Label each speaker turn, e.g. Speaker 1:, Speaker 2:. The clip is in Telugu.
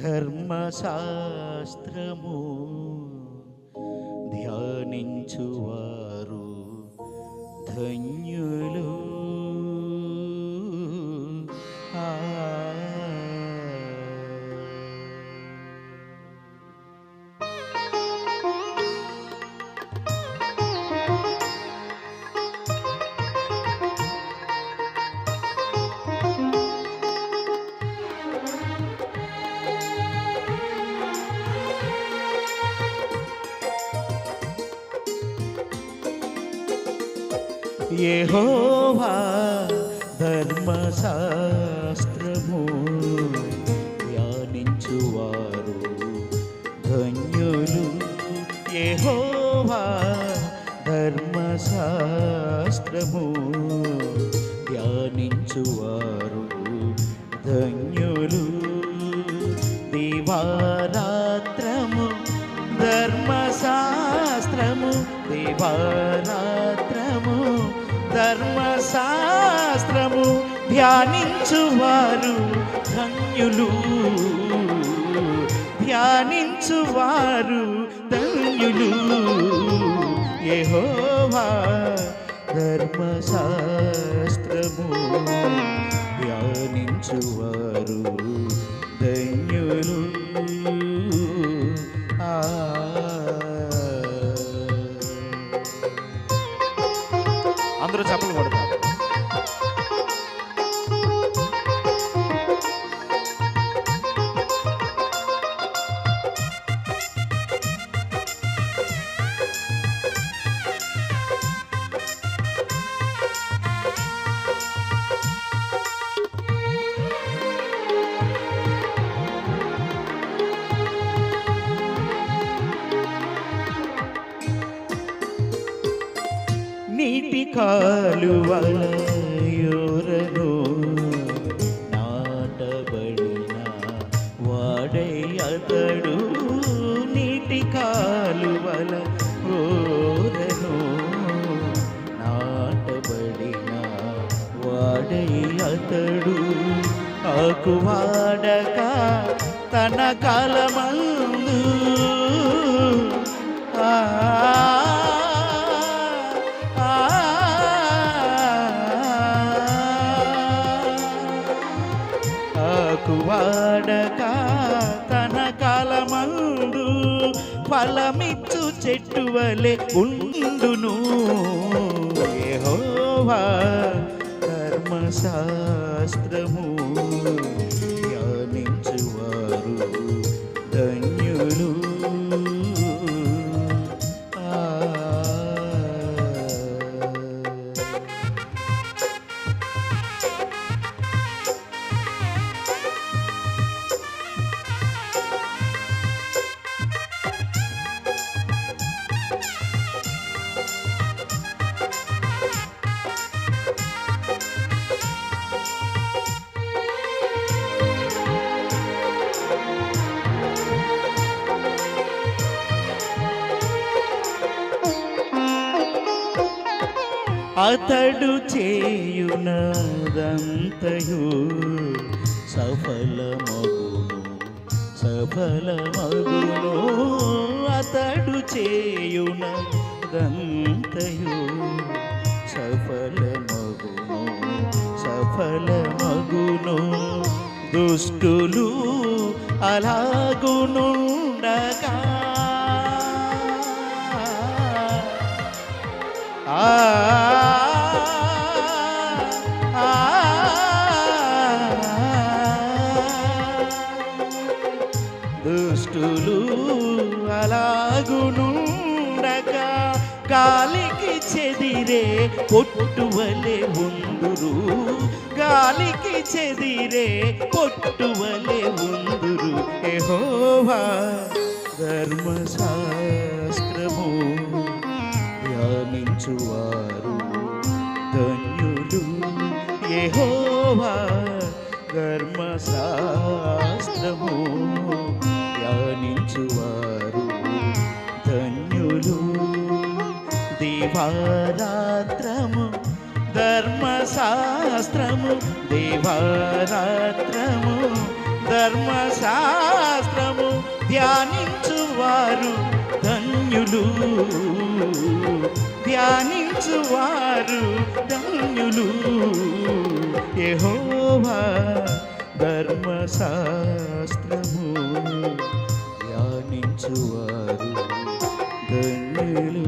Speaker 1: ధర్మశాస్త్రము ధ్యానించువారు ధన్యులు యహోవా ధర్మశాస్త్రము ధ్యానించువారు ధన్యులు. యహోవా ధర్మశాస్త్రము ధ్యానించువారు ధన్యులు. దివారాత్రము ధర్మశాస్త్రము దివారా ధర్మశాస్త్రము ధ్యానించువారు ధన్యులు. ధ్యానించువారు ధన్యులు. యెహోవా ధర్మశాస్త్రము ధ్యానించువారు అందరూ నీటి కాలువలయోరగు నాటబడిన వాడై అతడు నీటి కాలువల ఓరను నాటబడిన వాడై అతడు ఆకువాడక తన కాలమందు ఆకువాడక తన కాలమందు ఫలమిచ్చు చెట్టు వలె ఉండును. యెహోవా కర్మశాస్త్రము అతడు చేయునదంతయు సఫలమగును సఫలమగును. అతడు చేయునదంతయు సఫలమగును సఫలమగును. దుష్టులు అలాగునుండగా ఆ అలాగునుండగా గాలికి చెదిరే కొట్టువలే ఉందురు. గాలికి చెదిరే కొట్టువలే ఉందురు. ఎహోవా ధర్మశాస్త్రము ధ్యానించువారు ధన్యులు. యెహోవా ధర్మశాస్త్రము ధ్యానించువారు. ధన్యులు దివారాత్రము ధర్మశాస్త్రము దివారాత్రము ధర్మశాస్త్రము ధ్యానించువారు. ధన్యులు ధ్యానించువారు. ధన్యులు యెహోవా ధర్మశాస్త్రము ధ్యానించువారు ధన్యులు